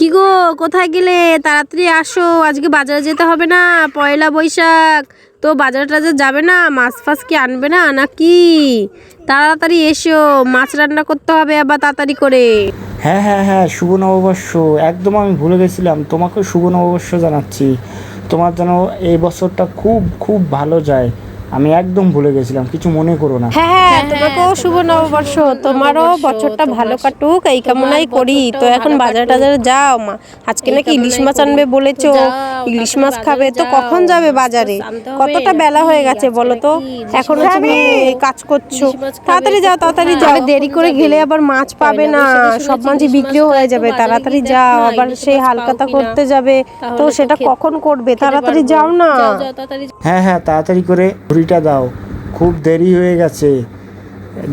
কি গো, কোথায় গেলে? তাড়াতাড়ি আসো, আজকে বাজারে যেতে হবে না, পয়লা বৈশাখ। তো বাজার টাজার যাবে না, মাছ ফাছ কি আনবে না নাকি তাড়াতাড়ি এসো, মাছ রান্না করতে হবে আবার তাড়াতাড়ি করে। হ্যাঁ হ্যাঁ হ্যাঁ শুভ নববর্ষ। একদম আমি ভুলে গেছিলাম, তোমাকেও শুভ নববর্ষ জানাচ্ছি। তোমার যেন এই বছরটা খুব খুব ভালো যায়। আমি একদম ভুলে গেছিলাম কিছু মনে করো না। হ্যাঁ হ্যাঁ তোমাকেও শুভ নববর্ষ। তোমারও বছরটা ভালো কাটুক এই কামনাই করি। তো এখন বাজার টাজারে যাও মা। আজকে নাকি ইলিশ মাছ আনবে বলেছ? ইলিশ মাছ খাবে। তো কখন যাবে বাজারে? কতটা বেলা হয়ে গেছে বলো তো? এখনও তুমি কাজ করছ। তাড়াতাড়ি যাও তাড়াতাড়ি যাও। দেরি করে গেলে আবার মাছ পাবে না সব মাছই বিক্রিও হয়ে যাবে। তাড়াতাড়ি যাও আবার সেই হালকাতা করতে যাবে। তো সেটা কখন করবে? তাড়াতাড়ি যাও না। হ্যাঁ হ্যাঁ তাড়াতাড়ি করে ঘুড়িটা দাও খুব দেরি হয়ে গেছে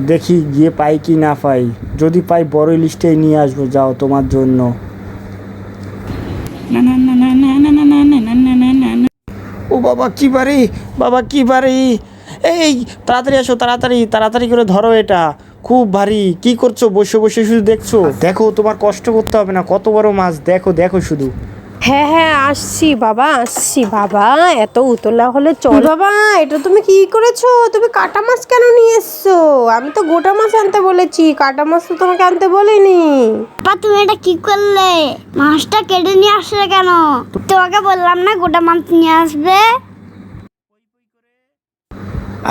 দেখি গিয়ে পাই কি না পাই যদি পাই বড় লিস্টে নিয়ে আসব যাও তোমার জন্য ও বাবা কি পারি বাবা কি পারি এই তাড়াতাড়ি আসো তাড়াতাড়ি তাড়াতাড়ি করে ধরো এটা খুব ভারী কি করছ বসে বসে শুধু দেখছ দেখো তোমার কষ্ট করতে হবে না কত বড় মাছ দেখো দেখো শুধু হ্যাঁ হ্যাঁ আসছি বাবা আসছি বাবা এত উতলা হলে চল। বাবা এটা তুমি কি করেছ? তুমি কাটা মাছ কেন নিয়ে এসছো? আমি তো গোটা মাছ আনতে বলেছি কাটা মাছ তো তোমাকে আনতে বলিনি। বাবা তুমি এটা কি করলে? মাছটা কেটে নিয়ে আসলে কেন? তোমাকে বললাম না গোটা মাছ নিয়ে আসবে?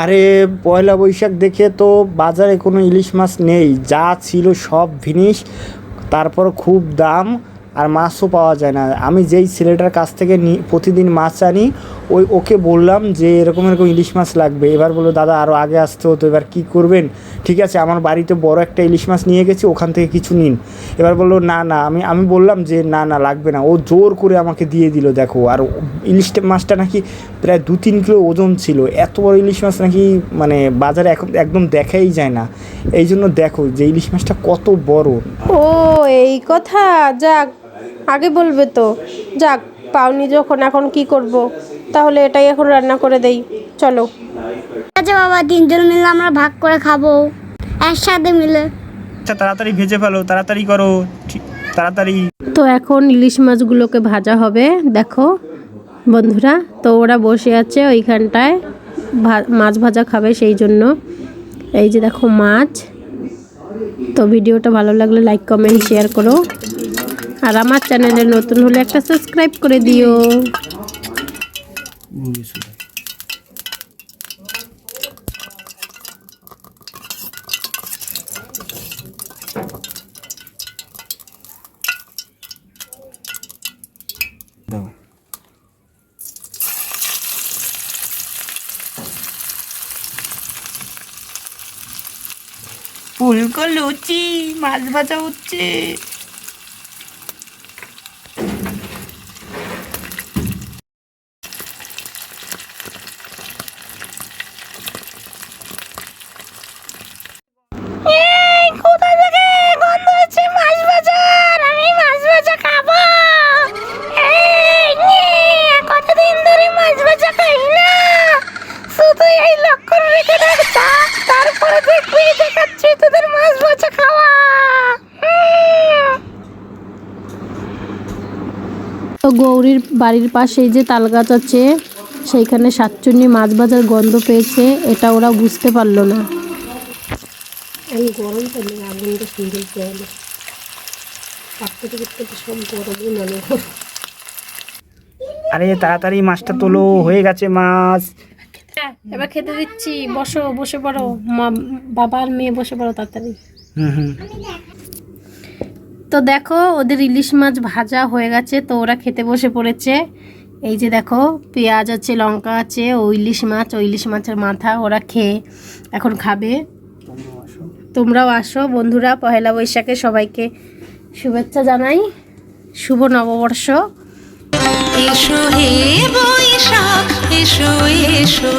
আরে পয়লা বৈশাখ দেখে তো বাজারে কোনো ইলিশ মাছ নেই। যা ছিল সব ভিনিস তারপর খুব দাম। আর মাছও পাওয়া যায় না। আমি যেই ছেলেটার কাছ থেকে নি- প্রতিদিন মাছ আনি, ওই ওকে বললাম যে এরকম এরকম ইলিশ মাছ লাগবে। এবার বলল, দাদা আরও আগে আসতে হতো, এবার কি করবেন? ঠিক আছে, আমার বাড়িতে বড় একটা ইলিশ মাছ নিয়ে গেছি, ওখান থেকে কিছু নিন। এবার বলল, না না, আমি আমি বললাম যে, না না, লাগবে না। ও জোর করে আমাকে দিয়ে দিল, দেখো। আর ইলিশ মাছটা নাকি প্রায় দু তিন কিলো ওজন ছিল। এত বড় ইলিশ মাছ নাকি মানে বাজারে এখন একদম দেখাই যায় না। এই জন্য দেখো যে, ইলিশ মাছটা কত বড়। ও, এই কথা, যাক। আগে বলবে তো যাক পাওনি যখন এখন কি করব? তাহলে এটাই এখন রান্না করে দেই। চলো। ঠিক আছে বাবা তিনজন মিলে আমরা ভাগ করে খাব। একসাথে মিলে। আচ্ছা তাড়াতাড়ি ভেজে ফেলো তাড়াতাড়ি করো। তাড়াতাড়ি। তো এখন ইলিশ মাছগুলোকে ভাজা হবে দেখো। বন্ধুরা তো ওরা বসে আছে ওইখানটায় ভা- মাছ ভাজা খাবে সেই জন্য। এই যে দেখো মাছ। তো ভিডিওটা ভালো লাগলে লাইক কমেন্ট শেয়ার করো। আর আমার চ্যানেলে নতুন হলে একটা সাবস্ক্রাইব করে দিও। ফুলকো লুচি মাছ ভাজা হচ্ছে কোথা থেকে গন্ধ হচ্ছে মাছ বাজার আমি মাছ ভাজা খাব এই নে, কতদিন ধরে মাছ ভাজা খাই না শুধু এই লক্ষণ রেখে দেখ তা- তারপরে দেখবি দেখাচ্ছি তোদের মাছ ভাজা খাওয়া হুম। তো গৌরীর বাড়ির পাশে যে তাল গাছ আছে সেইখানে সাতচুন্নি মাছ ভাজার গন্ধ পেয়েছে এটা ওরা বুঝতে পারল না। আমি গরম পেলে আগুনটা সুন্দর গেল পাকতে করতে সব গরমই মনে আরে তাড়াতাড়ি মাছটা তোলো হয়ে গেছে মাছ। এবার খেতে দিচ্ছি। বসো বসে পড়ো। মা বাবা আর মেয়ে বসে পড়ো তাড়াতাড়ি। হুম হুম। তো দেখো, ওদের ইলিশ মাছ ভাজা হয়ে গেছে, তো ওরা খেতে বসে পড়েছে। এই যে দেখো, পেঁয়াজ আছে, লঙ্কা আছে, ও ইলিশ মাছ, ও ইলিশ মাছের মাথা ওরা খেয়ে এখন খাবে। তোমরাও আসো। বন্ধুরা, পহেলা বৈশাখে সবাইকে শুভেচ্ছা জানাই। শুভ নববর্ষ। এসো হে বৈশাখ, এসো এসো।